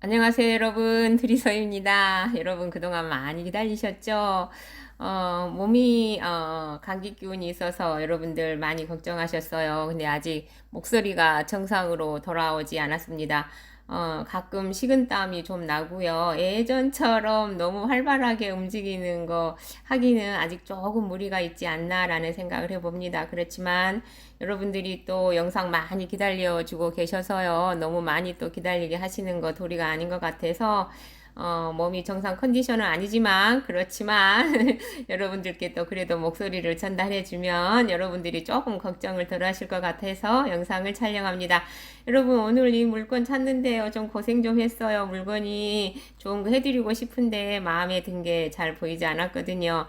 안녕하세요, 여러분. 드리서입니다. 여러분, 그동안 많이 기다리셨죠? 어, 몸이, 어, 감기 기운이 있어서 여러분들 많이 걱정하셨어요. 근데 아직 목소리가 정상으로 돌아오지 않았습니다. 어, 가끔 식은땀이 좀 나고요. 예전처럼 너무 활발하게 움직이는 거 하기는 아직 조금 무리가 있지 않나라는 생각을 해봅니다. 그렇지만 여러분들이 또 영상 많이 기다려주고 계셔서요. 너무 많이 또 기다리게 하시는 거 도리가 아닌 것 같아서 어, 몸이 정상 컨디션은 아니지만, 그렇지만, 여러분들께 또 그래도 목소리를 전달해주면 여러분들이 조금 걱정을 덜 하실 것 같아서 영상을 촬영합니다. 여러분, 오늘 이 물건 찾는데요. 좀 고생 좀 했어요. 물건이 좋은 거 해드리고 싶은데 마음에 든 게 잘 보이지 않았거든요.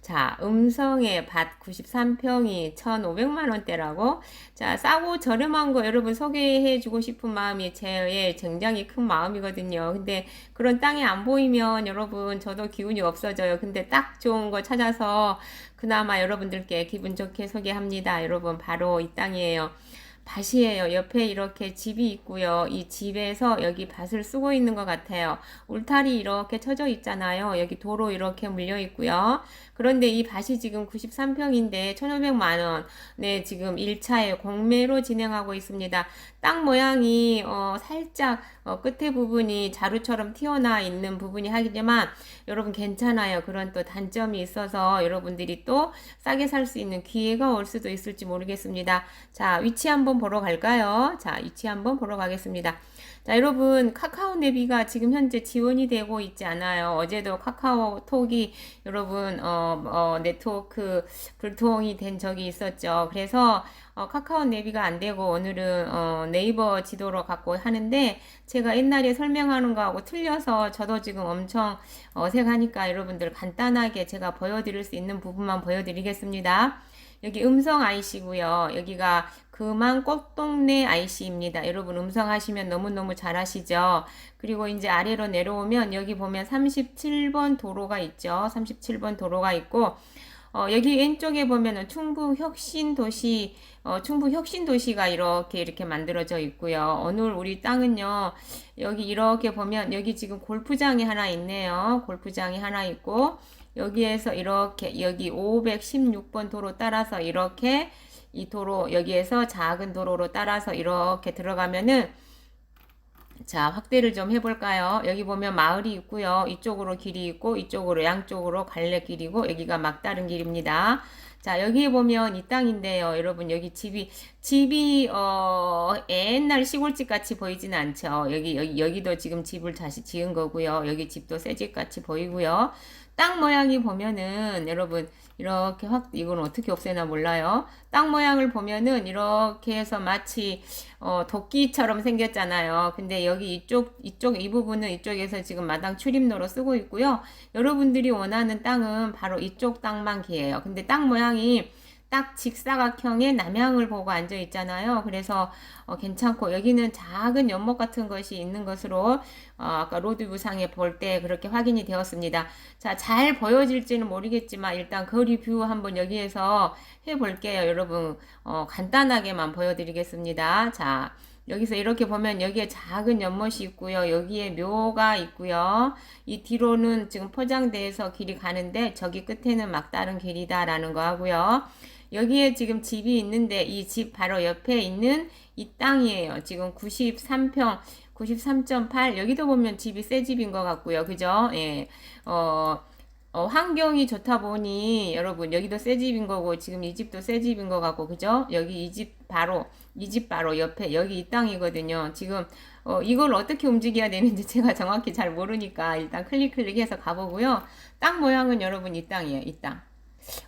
자, 음성의 밭 93평이 1,500만 원대라고. 자, 싸고 저렴한 거 여러분 소개해 주고 싶은 마음이 제 굉장히 큰 마음이거든요. 근데 그런 땅이 안 보이면 여러분 저도 기운이 없어져요. 근데 딱 좋은 거 찾아서 그나마 여러분들께 기분 좋게 소개합니다. 여러분 바로 이 땅이에요. 밭이에요. 옆에 이렇게 집이 있고요. 이 집에서 여기 밭을 쓰고 있는 것 같아요. 울타리 이렇게 쳐져 있잖아요. 여기 도로 이렇게 물려 있고요. 그런데 이 밭이 지금 93평인데 1,500만 원. 네, 지금 1차에 공매로 진행하고 있습니다. 땅 모양이 어, 살짝 어, 끝에 부분이 자루처럼 튀어나와 있는 부분이 하지만 여러분 괜찮아요. 그런 또 단점이 있어서 여러분들이 또 싸게 살 수 있는 기회가 올 수도 있을지 모르겠습니다. 자, 위치 한번 보러 갈까요? 자, 위치 한번 보러 가겠습니다. 자, 여러분, 카카오 내비가 지금 현재 지원이 되고 있지 않아요. 어제도 카카오톡이 여러분, 어, 어, 네트워크 불통이 된 적이 있었죠. 그래서 어, 카카오 내비가 안 되고 오늘은 어, 네이버 지도로 갖고 하는데 제가 옛날에 설명하는 거하고 틀려서 저도 지금 엄청 어색하니까 여러분들 간단하게 제가 보여드릴 수 있는 부분만 보여드리겠습니다. 여기 음성 IC고요. 여기가 그만 꽃동네 IC입니다. 여러분 음성 하시면 너무너무 잘 하시죠? 그리고 이제 아래로 내려오면 여기 보면 37번 도로가 있죠. 37번 도로가 있고 어, 여기 왼쪽에 보면은 충북 혁신 도시, 어, 충북 혁신 도시가 이렇게 이렇게 만들어져 있고요. 오늘 우리 땅은요, 여기 이렇게 보면 여기 지금 골프장이 하나 있네요. 골프장이 하나 있고, 여기에서 이렇게 여기 516번 도로 따라서 이렇게 이 도로 여기에서 작은 도로로 따라서 이렇게 들어가면은 자, 확대를 좀 해볼까요? 여기 보면 마을이 있고요. 이쪽으로 길이 있고, 이쪽으로 양쪽으로 갈래 길이고, 여기가 막다른 길입니다. 자, 여기 보면 이 땅인데요. 여러분, 여기 집이, 집이, 어, 옛날 시골집 같이 보이지는 않죠. 여기, 여기, 여기도 지금 집을 다시 지은 거고요. 여기 집도 새 집 같이 보이고요. 땅 모양이 보면은 여러분 이렇게 확 이건 어떻게 없애나 몰라요. 땅 모양을 보면은 이렇게 해서 마치 어, 도끼처럼 생겼잖아요. 근데 여기 이쪽 이쪽 이 부분은 이쪽에서 지금 마당 출입로로 쓰고 있고요. 여러분들이 원하는 땅은 바로 이쪽 땅만 기예요. 근데 땅 모양이 딱 직사각형의 남향을 보고 앉아 있잖아요. 그래서 어, 괜찮고 여기는 작은 연못 같은 것이 있는 것으로 어, 아까 로드뷰상에 볼 때 그렇게 확인이 되었습니다. 자, 잘 보여질지는 모르겠지만 일단 그 리뷰 한번 여기에서 해볼게요. 여러분 어, 간단하게만 보여드리겠습니다. 자. 여기서 이렇게 보면 여기에 작은 연못이 있고요. 여기에 묘가 있고요. 이 뒤로는 지금 포장대에서 길이 가는데 저기 끝에는 막다른 길이다라는 거 하고요. 여기에 지금 집이 있는데 이 집 바로 옆에 있는 이 땅이에요. 지금 93평, 93.8 여기도 보면 집이 새 집인 것 같고요. 그죠? 예. 어, 어, 환경이 좋다 보니 여러분 여기도 새 집인 거고 지금 이 집도 새 집인 것 같고 그죠? 여기 이 집 바로 이 집 바로 옆에 여기 이 땅이거든요. 지금 어, 이걸 어떻게 움직여야 되는지 제가 정확히 잘 모르니까 일단 클릭 클릭해서 가보고요. 땅 모양은 여러분 이 땅이에요. 이 땅.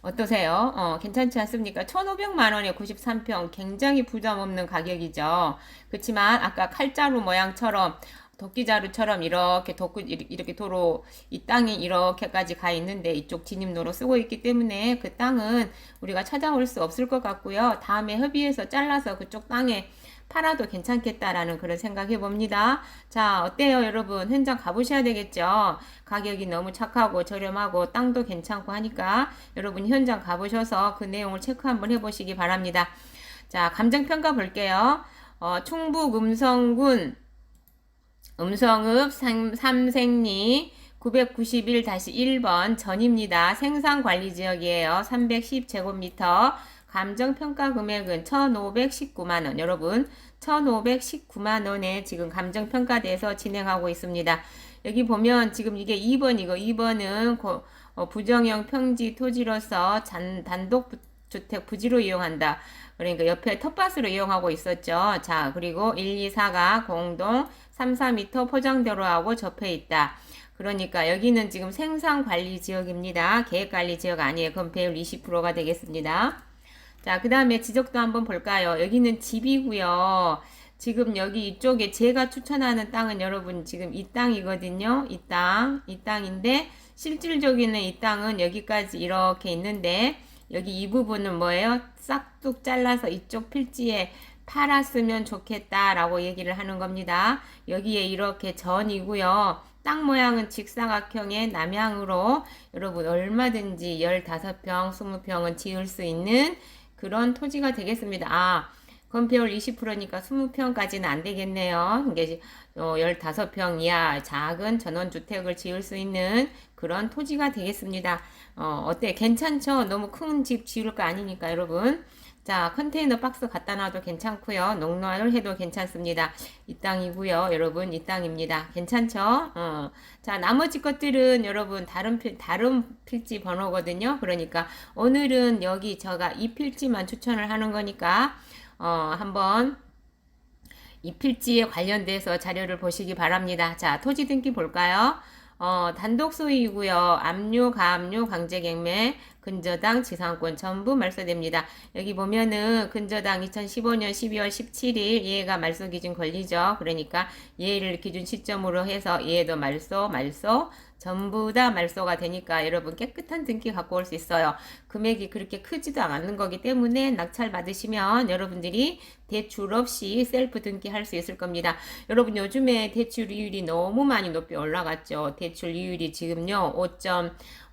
어떠세요? 어, 괜찮지 않습니까? 1,500만 원에 93평 굉장히 부담 없는 가격이죠. 그렇지만 아까 칼자루 모양처럼 도끼자루처럼 이렇게 도구 이렇게 도로 이 땅이 이렇게까지 가 있는데 이쪽 진입로로 쓰고 있기 때문에 그 땅은 우리가 찾아올 수 없을 것 같고요. 다음에 협의해서 잘라서 그쪽 땅에 팔아도 괜찮겠다라는 그런 생각해 봅니다. 자, 어때요, 여러분? 현장 가보셔야 되겠죠? 가격이 너무 착하고 저렴하고 땅도 괜찮고 하니까 여러분 현장 가보셔서 그 내용을 체크 한번 해보시기 바랍니다. 자, 감정평가 볼게요. 어, 충북 음성군 음성읍 삼- 삼생리 991-1번 전입니다. 생산관리지역이에요. 310제곱미터. 감정평가 금액은 1,519만 원. 여러분, 1,519만 원에 지금 감정평가돼서 진행하고 있습니다. 여기 보면 지금 이게 2번이고, 2번은 고- 어, 부정형 평지 토지로서 잔, 단독 부- 주택 부지로 이용한다. 그러니까 옆에 텃밭으로 이용하고 있었죠. 자, 그리고 1, 2, 4가 공동 3, 4m 포장도로하고 접해 있다. 그러니까 여기는 지금 생산관리 지역입니다. 계획관리 지역 아니에요. 그럼 배율 20%가 되겠습니다. 자, 그 다음에 지적도 한번 볼까요? 여기는 집이고요. 지금 여기 이쪽에 제가 추천하는 땅은 여러분 지금 이 땅이거든요. 이 땅, 이 땅인데 실질적인 이 땅은 여기까지 이렇게 있는데 여기 이 부분은 뭐예요? 싹둑 잘라서 이쪽 필지에 팔았으면 좋겠다라고 얘기를 하는 겁니다. 여기에 이렇게 전이고요. 땅 모양은 직사각형의 남향으로 여러분 얼마든지 15평, 20평은 지을 수 있는 그런 토지가 되겠습니다. 아, 건폐율 20%니까 20평까지는 안 되겠네요. 이게 어, 15평 이하 작은 전원주택을 지을 수 있는 그런 토지가 되겠습니다. 어, 어때? 괜찮죠? 너무 큰 집 지을 거 아니니까 여러분. 자, 컨테이너 박스 갖다 놔도 괜찮고요. 농로를 해도 괜찮습니다. 이 땅이고요. 여러분, 이 땅입니다. 괜찮죠? 어. 자, 나머지 것들은 여러분 다른 필, 다른 필지 번호거든요. 그러니까 오늘은 여기 제가 이 필지만 추천을 하는 거니까 어, 한번 이 필지에 관련돼서 자료를 보시기 바랍니다. 자, 토지 등기 볼까요? 어, 단독 소유이고요. 압류, 가압류, 강제 경매, 근저당, 지상권 전부 말소됩니다. 여기 보면은 근저당 2015년 12월 17일 얘가 말소 기준 걸리죠. 그러니까 얘를 기준 시점으로 해서 얘도 말소, 말소, 전부 다 말소가 되니까 여러분 깨끗한 등기 갖고 올 수 있어요. 금액이 그렇게 크지도 않는 거기 때문에 낙찰 받으시면 여러분들이 대출 없이 셀프 등기 할 수 있을 겁니다. 여러분 요즘에 대출 이율이 너무 많이 높이 올라갔죠. 대출 이율이 지금요 5.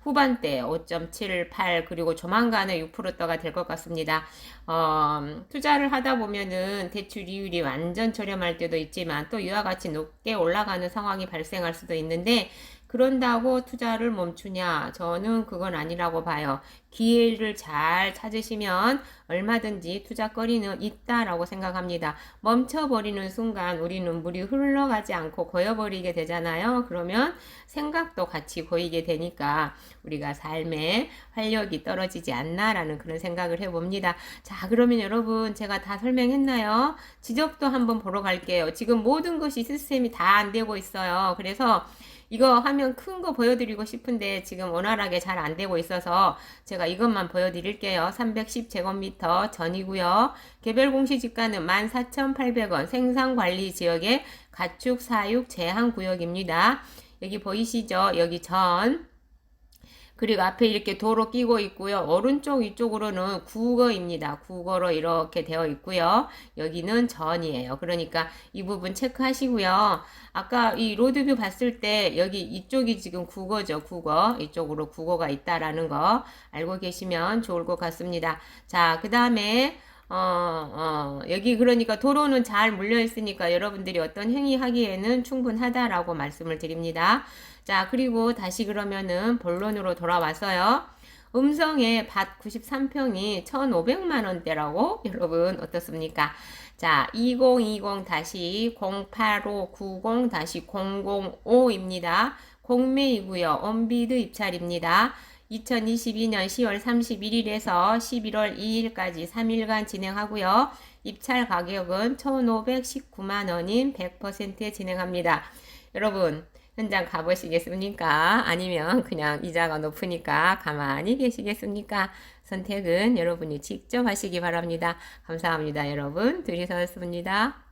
후반대 5.78 그리고 조만간에 6%대가 될 것 같습니다. 어, 투자를 하다 보면은 대출 이율이 완전 저렴할 때도 있지만 또 이와 같이 높게 올라가는 상황이 발생할 수도 있는데 그런다고 투자를 멈추냐? 저는 그건 아니라고 봐요. 기회를 잘 찾으시면 얼마든지 투자거리는 있다라고 생각합니다. 멈춰버리는 순간 우리는 물이 흘러가지 않고 고여버리게 되잖아요. 그러면 생각도 같이 고이게 되니까 우리가 삶에 활력이 떨어지지 않나라는 그런 생각을 해봅니다. 자, 그러면 여러분 제가 다 설명했나요? 지적도 한번 보러 갈게요. 지금 모든 것이 시스템이 다 안 되고 있어요. 그래서 이거 하면 큰 거 보여드리고 싶은데 지금 원활하게 잘 안 되고 있어서 제가 이것만 보여드릴게요. 310제곱미터 전이고요. 개별 공시지가는 14,800원 생산관리 지역의 가축 사육 제한 구역입니다. 여기 보이시죠? 여기 전 그리고 앞에 이렇게 도로 끼고 있고요. 오른쪽 이쪽으로는 국어입니다. 국어로 이렇게 되어 있고요. 여기는 전이에요. 그러니까 이 부분 체크하시고요. 아까 이 로드뷰 봤을 때 여기 이쪽이 지금 국어죠. 국어. 이쪽으로 국어가 있다라는 거 알고 계시면 좋을 것 같습니다. 자, 그 다음에 어, 어, 여기 그러니까 도로는 잘 물려 있으니까 여러분들이 어떤 행위 하기에는 충분하다라고 말씀을 드립니다. 자, 그리고 다시 그러면은 본론으로 돌아왔어요. 음성의 밭 93평이 1,500만 원대라고 여러분 어떻습니까? 자, 2020-08590-005입니다. 공매이고요. 언비드 입찰입니다. 2022년 10월 31일에서 11월 2일까지 3일간 진행하고요. 입찰 가격은 1,519만 원인 100%에 진행합니다. 여러분, 현장 가보시겠습니까? 아니면 그냥 이자가 높으니까 가만히 계시겠습니까? 선택은 여러분이 직접 하시기 바랍니다. 감사합니다, 여러분. 둘이서였습니다.